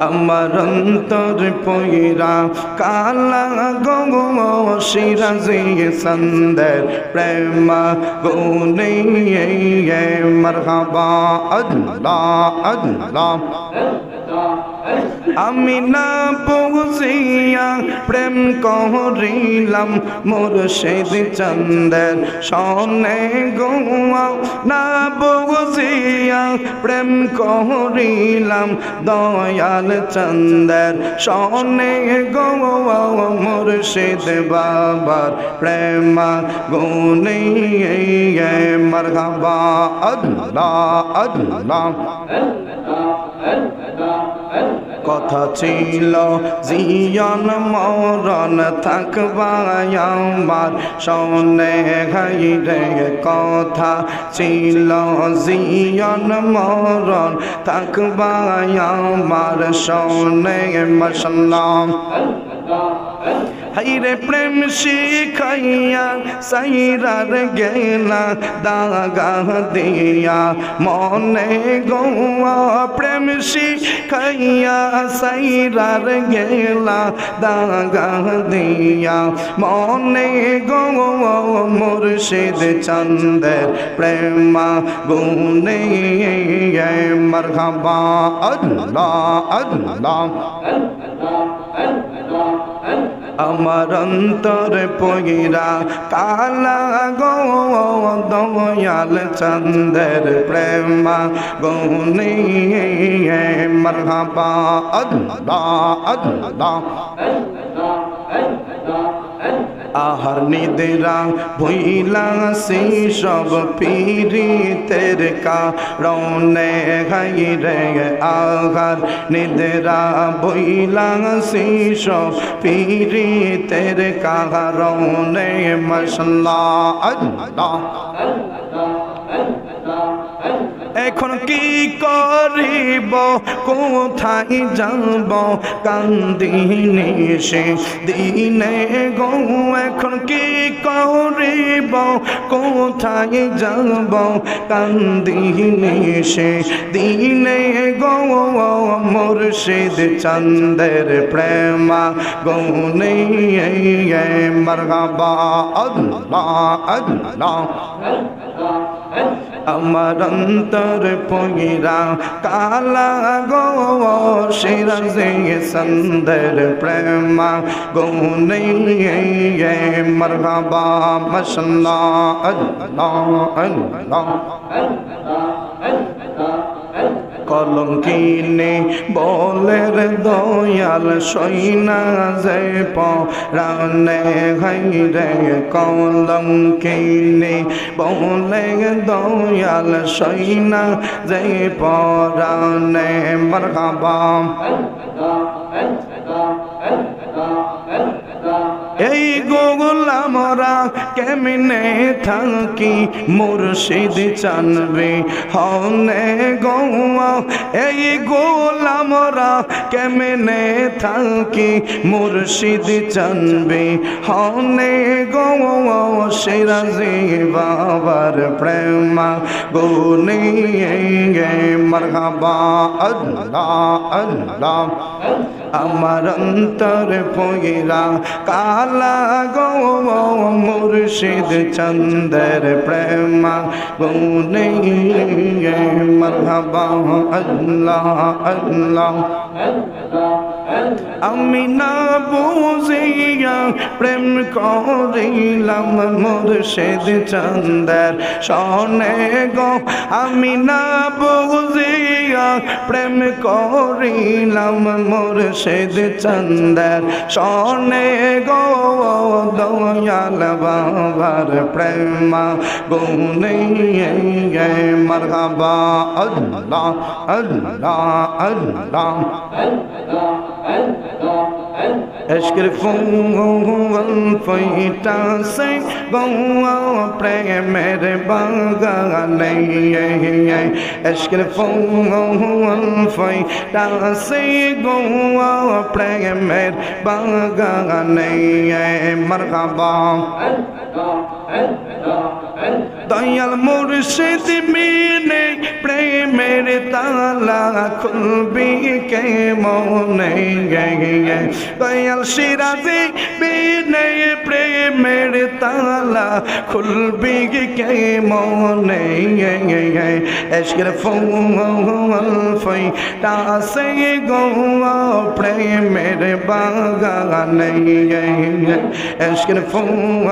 আমার অন্তর পইরা কালা গো সিরাজি সন্দর প্রেমা গুনে মরহাবা আল্লাহ আল্লাহ। আমি না বুঝিয়া প্রেম করিলাম মুর্শিদ চন্দের সনে গোয়া, না বুঝিয়া প্রেম করিলাম দয়াল চন্দের সনে গোয়া, মুর্শিদ বাবার প্রেমা গুনে মরহাবা। আল্লাহ আল্লাহ। কথা ছিল জিয়ন মরণ থাকবাই আমার সনে ঘাইরে কথা ছিল জিয়ন মরণ থাকবাই আমার সনে মসলাম হাইরে প্রেম শিখাইয়া সাইরার গেলা দাগা দিয়া মনে গোয়া প্রেম শিখাইয়া সাইরার গেলা দাগা দিয়া মনে গোয়া মুর্শিদ চন্দের প্রেমা গুনে মরহবা আল্লাহ আল্লাহ আমার অন্তর পগিরা কালা গো দয়াল চন্দের প্রেমা গৌনি মরহাবা আল্লাহ আল্লাহ। আহার নিদেরা ভুইলা সে সব পীরিতের কারণে হাই রে আহার নিদেরা ভইলা সে সব পীরিতের কারণে মশলা আল্লাহ। এখন কি করিব? কোথায় যাব? কান্দিনি সে দিনে গো, এখন কি করিব? কোথায় যাব? কান্দিনি সে দিনে গো, মুর্শিদ চন্দের প্রেমা গৌনে মরহাবা আল্লাহ আল্লাহ। আমার অন্তর পইরা কালা গো সিরাজে সন্দর প্রেমা গৌনে মরহাবা মসল্লা আল্লাহ আল্লাহ কলঙ্কিনে, বলের দয়াল সইনা যে পরানে হাইরে কলঙ্কিনে বলে দয়াল সইনা যে পরানে মরহাবা। এই আমরা কেমনে থাকি মুর্শিদ চানবে? হনে গৌয়া, এই গোল আমরা কেমনে থাকি মুর্শিদ চানবে? হনে গৌয়া, সিরাজি বাবার প্রেমা গুনে মরহাবা, আল্লাহ আল্লাহ। আমার অন্তর পইরা কালা গো মুর্শিদ চন্দের প্রেমা গুনে মরহবা আল্লাহ আল্লাহ। আমি না বুঝিয়া প্রেম করিলাম মুর্শিদ চন্দের সনে গো। আমি না বুঝিয়া প্রেম করিলাম মুর্শিদ চন্দের সনে গো দয়াল বাবার প্রেমা গুনে মরহবা। আল্লাহ আল্লাহ আল্লাহ। এশকের ফুল ফইটা সে গৌয়া প্রেমের বাগানে। এশকের ফুল ফইটা সে গৌয়া প্রেমের বাগানে। মরহাবা। দয়াল মুর্শিদ মিনে প্রেম প্রেমের তালা খুলবি কে মনে দয়াল সিরাজি বিনে প্রেমের তালা খুলবি কে মনে এসকের ফুল ফই তাসে গো প্রেমের বাগানে এসকের ফুল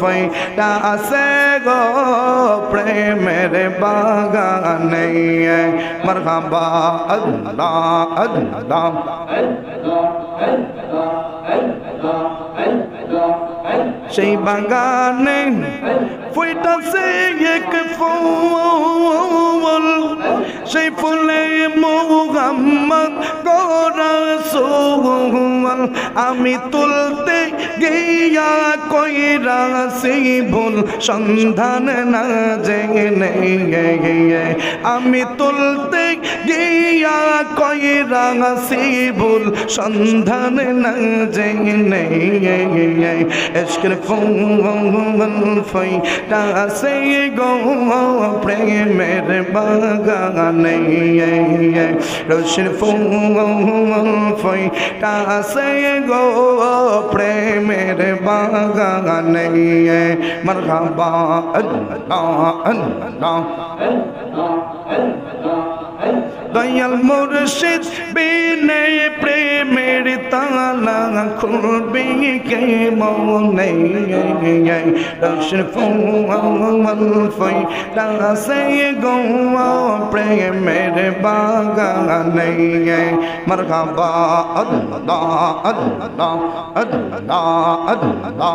ফই তাসে গো প্রেমের বাগানে মরহাবা আল্লাহ আল্লাহ সেই বাগানে ফুইটাছে এক ফুল। সেই ফুলে মোহাম্মদ গোরাসুল আমি তুলতে গিয়া কইরা সেই ভুল, সন্ধান না জেনে আমি তুলতে গিয়া কইরা সেই ভুল সন্ধান না জেনে এসকের ফই তাসে গো প্রেমের বাগানে ফুল ফই তাসে গো প্রেমের বাগানে মরহাবা আল্লাহ আল্লাহ দয়াল মুর্শিদ বিনে প্রেমের তালা খুলবে কে মনে রোশন ফুল ফই তাসে গো প্রেমের বাগানে মরহাবা, আল্লাহ আল্লাহ আল্লাহ আল্লাহ।